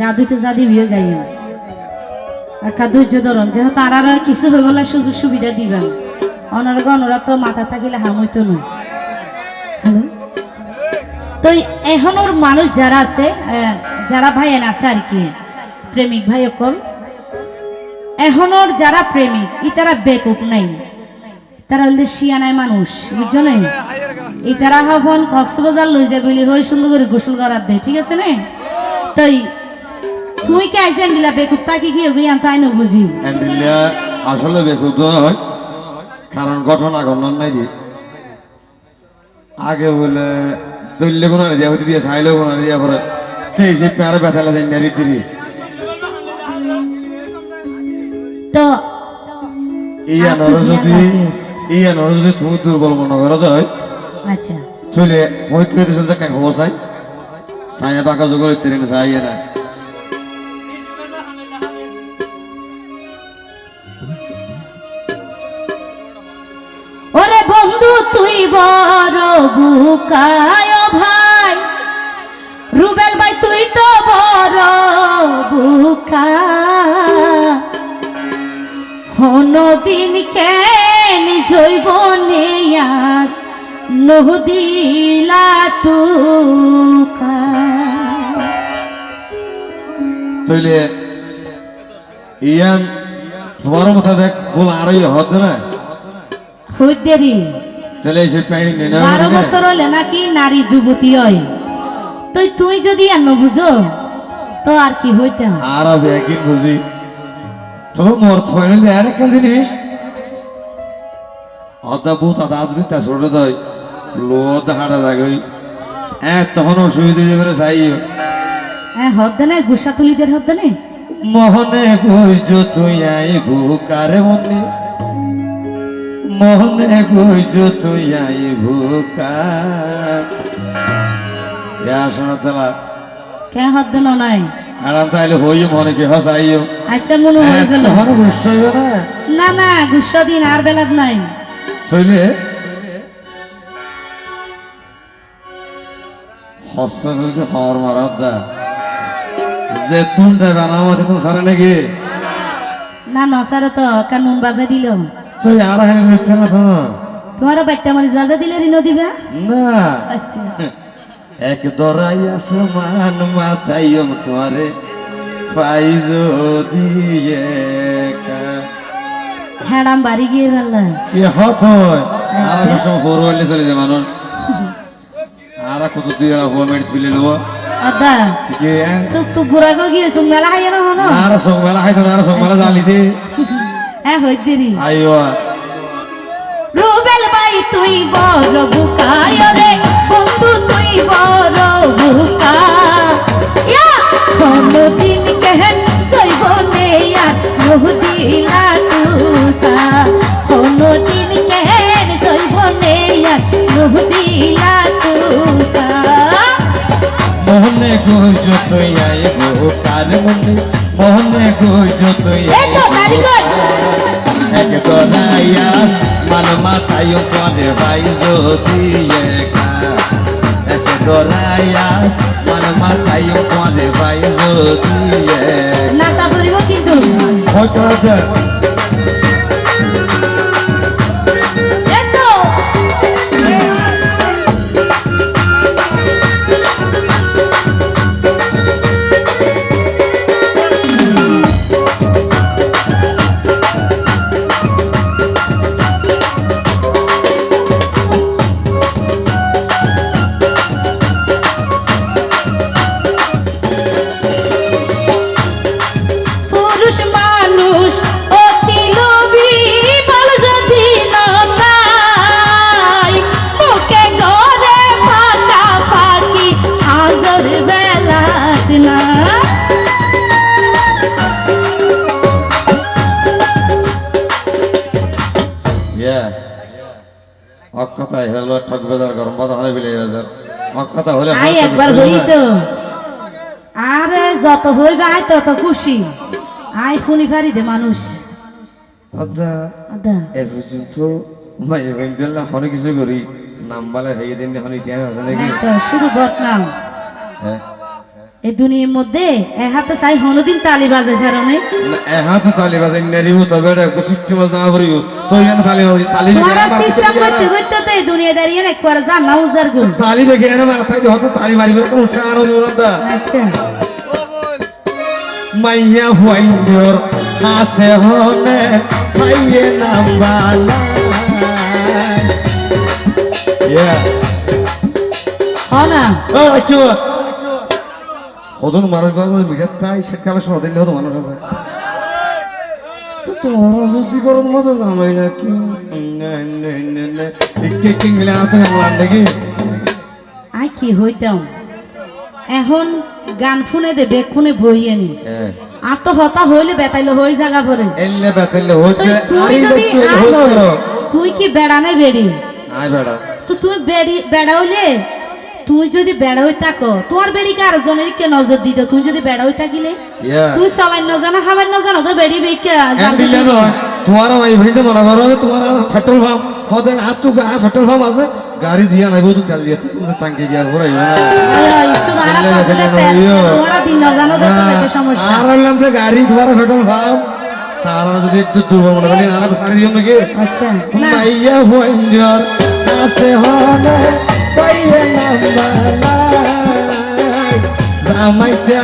গা ধুইতে যা দিবিও গাইও একটা ধৈর্য ধরন, যেহেতু আর আর কিছু হয়ে বলে সুযোগ সুবিধা দিবেন অনারা গণরা তো মাথা থাকিলে হামইতো নয় হ্যালো? তো এখনোর মানুষ যারা আছে যারা ভাইয়েন আছে আর কি, প্রেমিক ভাই অকল এখনোর যারা প্রেমিক, ই তারা বেকুপ নাই। তারা হলে শিয়ানায় মানুষ, বুঝছ নাই? ই তারা হবন কক্সবাজার লই যাবে বলি হই সুন্দর করে গোসল করার দেয় ঠিক আছে না? তাই তুই কে একজন দিলা বেকুপ তাকে গিয়ে গিয়ে তাই না বুঝি অ্যান্ডিলিয়া আসলে বেকুব হয় কারণ ঘটনা ঘটনার নাই যে। আগে বলে দৈল্য গুণা দিয়া হইতে দিয়ে সাইলে গুণা দিয়া পরে কে সে প্যারে ব্যথা লাগে নারী দিদি তো ইয়া নর যদি ইয়া নর যদি তুমি দুর্বল মনে করো হয় আচ্ছা। চলে কে দিছিল যে কাক হব চাই সাইয়া বাঁকা জগর তেরেন সাইয়া না। বড় বুকায় ভাই। রুবেল ভাই তুই তো বড় বুকা। দিন কেন জৈব নেয়ার নদিলা টুকা। চলে ইয়ান তোমার মতো দেখ বল আরই হতে না? হইদেরি তাহলে সে নেই না বারো বছর হলে নাকি নারী যুবতী হয়। তুই তুই যদি আর না বুঝো তো আর কি হইতে হয়? আর একই বুঝি। তো মোর থইলে আর একটা জিনিস। অদা বহুত আদা আদরি তা ছোট দই লো হাড়া জাগই এ তখন অসুবিধা যাবে চাইও হ্যাঁ হদ্দে না গুসা তুলিদের হদ্দে না মোহনে কইজ তুই আই ভুকারে মনে মোহনে কইজ তুই আই ভুকা ইয়া শোনা তালা। কে হদ্দে ন নাই? আরাম তাইলে হইও মনে কি হসাইও। আচ্ছা মনে হয়ে গেল। তখন বুঝছ না? না না গুসা দিন আর বেলাত নাই। তইলে হস্ত যদি হর মারাত দা। যে তুন দেবে না আমাদের তো সারে নাকি? না নসারে তো কানুন বাজা দিল তুই আর হ্যাঁ মিথ্যে না তো তোমার বাচ্চা মরিচ বাজা দিলে ঋণ দিবা? না। আচ্ছা। এক দরাই আসমান মাথাইম তোমারে পাইজ দিয়ে হ্যাঁ বাড়ি গিয়ে বললাম কি হত আর সবসময় ফোর হইলে চলে যায় মানুষ। আর কত দুই ফোর মিনিট তুলে নেব আদা ঠিক আছে। সুখ তো ঘুরা গো গিয়ে সুখ মেলা হাইয়া না আর সঙ্গমেলা খাইতো না আর সঙ্গমেলা জালি দে হ্যাঁ হইদেরি আইও রুবেল ভাই তুই বড় বুকায় রে। বন্ধু তুই বড় বুকা। ইয়া কোনদিন কেহেন সইব নে আর নহুদিলা তুকা কোনদিন কেহেন সইব নে আর নহুদিলা তুকা মোহনে কই যতই আইবো কার মনে। মোহনে কই যতই এই তো কারিগর। এক দরাইয়াস মান মাথায় পরে ভাই যদি একা। এক দরাইয়াস মান মাথায় পরে ভাই যদি নাসা ধরিব কিন্তু। হলো ঠক বেজার গরম বাজার হলে বিলে বাজার কথা হলে আই একবার হই তো। আরে যত হইবে আই তত খুশি। আই ফুনি ফারি দে মানুষ। আদা আদা। এ পর্যন্ত মাইয়ে বেন্দিল্লা অনেক কিছু করি। নাম বলে ভেঙে দিন এখন ইতিহাস আছে নাকি? তো শুধু বদনাম। হ্যাঁ। এই দুনিয়ার মধ্যে এ হাতে চাই হনুদিন তালি বাজে ফেরনে এ হাত তালি বাজে নেরিব তবে এটা সিস্টেম যা করিব তো এখানে তালি বাজে তালি তোমারা সিস্টেম করতে করতে তো এই দুনিয়া দাঁড়িয়ে না একবার যা না উজার গুণ। তালি বেগে এনে মাথায় হয়তো তালি মারিব কোন হইব না আচ্ছা। মাইয়া ফুয়াইন্দর হাসে হনে পাইয়ে নাম্বালা ইয়া। হ ও কি কজন মানুষ গল্প মিটার তাই শীতকালে শহর দিলে হতো মানুষ আছে। তো যদি মজা জামাই কি? ইকে কিংলে আর হামলান নাকি আই কি হইতাম? এখন গান শুনে দে বেগ শুনে বইয়ে নি। আর তো হতা হইলে বেতাইলে হই জায়গা পরে এলে বেতাইলে হইতে তুই যদি তুই কি বেড়া নাই বেড়ি? আয় বেড়া। তো তুই বেড়ি বেড়া হইলে তুই যদি বেড়া হই থাকো তোমার বেড়ি কার জনের কে নজর দিত? তুই যদি বেড়া হই থাকিলে? তুই চলাই ন জানা খাবার ন জানো তো বেড়ি বেকে তোমার আমার ইভেন্টে মনে করো তোমার পেট্রোল পাম্প হতে আর তো গা পেট্রোল পাম্প আছে। গাড়ি দিয়া নাই কাল দিয়ে তুমি টাঙ্কি ঘুরাই। আর সমস্যা। যে গাড়ি তোমার পেট্রোল পাম্প তার যদি একটু দুর্বল মনে করি আর সারি দিও নাকি? আচ্ছা। মাইয়া আছে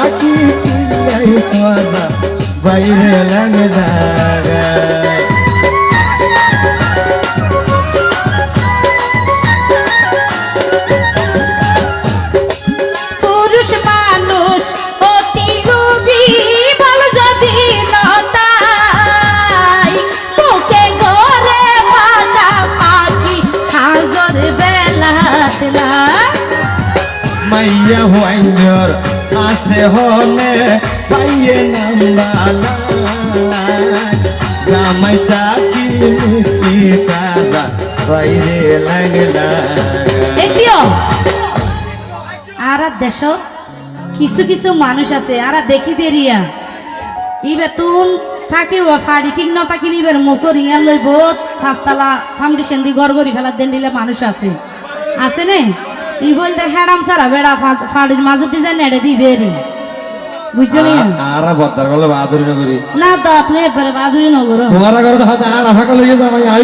আকি কিলাই তোরা বাইরে লাগে জাগায় মাইয়া ভঞ্জর আছে হনে পাইয়ে আকি নীতি তারা বাইরে লাগে জাগায় দেখিও। আর আর দেশ, কিছু কিছু মানুষ আছে, আর দেখি দেরিয়া। ইবে তুন থাকে ও ফাড়ি ঠিক না থাকি মুখ রিয়া লই বহুত ফাস্তালা, ফাউন্ডেশন দি গড় গড়ি ফেলার দেন দিলে মানুষ আছে। আছে ই বলতে হ্যাডাম সারা বেড়া ফাড়ির মাঝে যায় নেড়ে দিবে রে বুঝছ নি আরা বাহাদুরি নগরী। না তো আপনি একবারে বাদুরি নগর। তোমার ঘরে তো আর আশা লইয়ে যাও আমি আর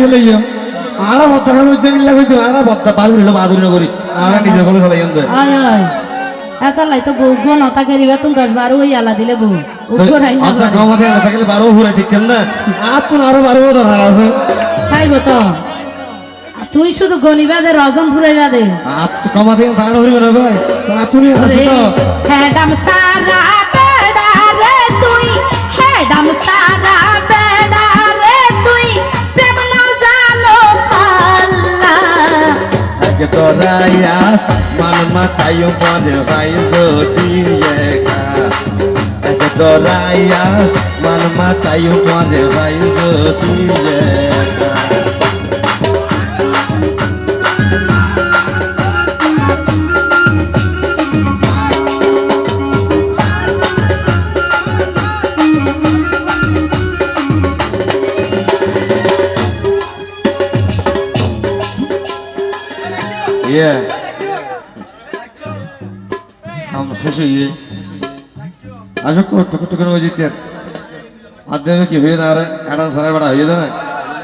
কইছো আর বাহাদুরি হলো বাহাদুরি নগরী। আর নিজে বলে চলে যান আয় আয়। এত লাই তো বউ গো নতা করি বেতন দশ বারো ওই আলা দিলে বউ। উপর আইন না আত্মা কমাতে না থাকলে বারো ঘুরে ঠিক না। আর তো আরও বারো দরকার আছে। তো তুই শুধু গনিবাদে রজন ফুরাইবা দে আর তো কমাতে তার হরিব না ভাই। তুমি আছে তো। হ্যাডাম সারা বেড়া রে তুই হ্যাডাম সারা বেড়া রে তুই প্রেম না জানো ফাল্লা আগে তো রায়াস মান মাথায়ও মনে ভাই যদি একা। আগে তো রায়াস মান মাথায়ও মনে ভাই যদি একা। ইয়ে हम শেষ হয়ে আসো কটু কটু করে বুঝিতে মাধ্যমে কি হয়ে না রে অ্যাডাম সারা বড় হয়ে যাবে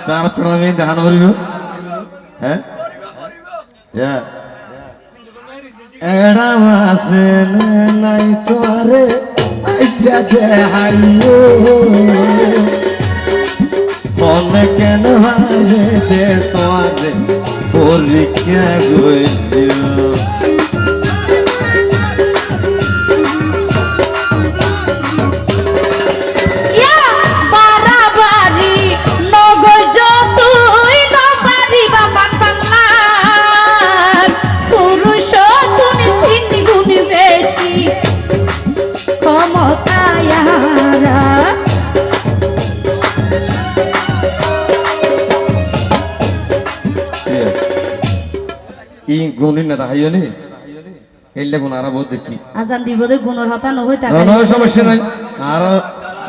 তার তো আমি ধান ভরিব হ্যাঁ ইয়া নাই তোরে আইসা দে হাইও মনে কেন হারে দে তোরে পরীক্ষা গইছো ই গুণী না তাহাইও নি এলে গুণ আর বহুত দেখি। আজান দিব দে গুণর হতা নহই না, সমস্যা নাই। আর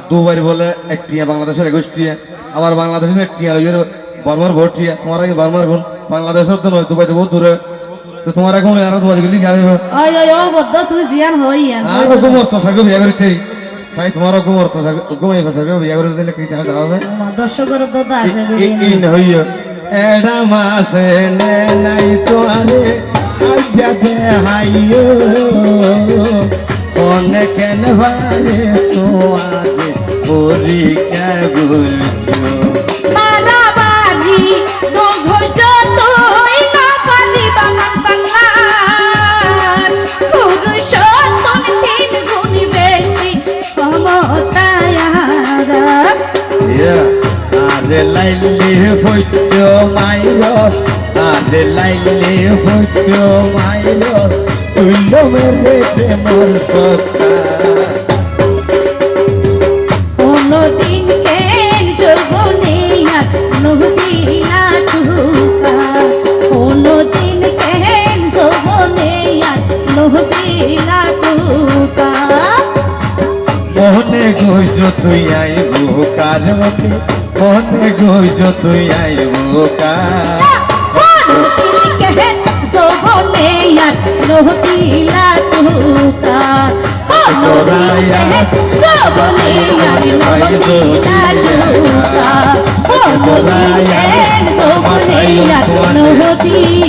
দুবার বলে একটিয়া বাংলাদেশের একুশটিয়া আবার বাংলাদেশের একটিয়া রইয়ের বর্মার ভোটটিয়া তোমার আগে বর্মার গুণ। বাংলাদেশের তো নয় দুবাই তো বহুত দূরে। তো তোমার এখন আর তোমার গেলি গাড়ি ওই ওই ও বদ্ধ তুই জিয়ান হই আর তো সাগো বিয়া করতে সাই তোমার গোমর তো সাগো ফাসাগো বিয়া করে দিলে কি তাহলে যাবে দর্শকের তো আছে ইন হইয় এডা মাসে নে নাই তো আরে আজাতে হাইয় কোনে ভারে তো আগে পরীক্ষা তুই না পারিবা ইয়া আরে লাইলে হইত মাইর তুইল মেরে প্রেমর সত্তা কোনদিন কেন যোগনে আর নদিনা টুকা কোনদিন কেন যোগনে আর নদিনা টুকা মোহনে গইজ তুই আইব কার মতে মোহনে গইজ তুই আইব কার কোনদিন